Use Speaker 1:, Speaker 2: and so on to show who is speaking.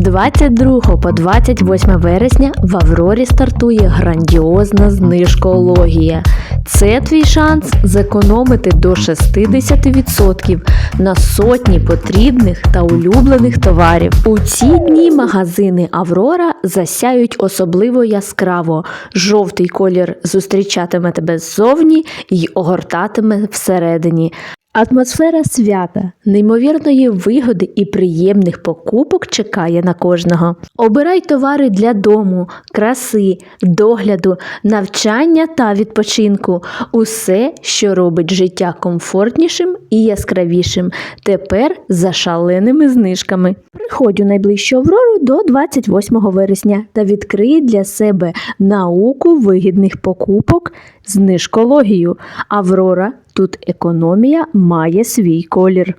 Speaker 1: 22 по 28 вересня в Аврорі стартує грандіозна знижкологія. Це твій шанс зекономити до 60% на сотні потрібних та улюблених товарів. У ці дні магазини Аврора засяють особливо яскраво. Жовтий колір зустрічатиме тебе ззовні і огортатиме всередині. Атмосфера свята, неймовірної вигоди і приємних покупок чекає на кожного. Обирай товари для дому, краси, догляду, навчання та відпочинку. Усе, що робить життя комфортнішим і яскравішим. Тепер за шаленими знижками. Приходь у найближчу Аврору до 28 вересня та відкрий для себе науку вигідних покупок знижкологію. Аврора тут економія має свій колір.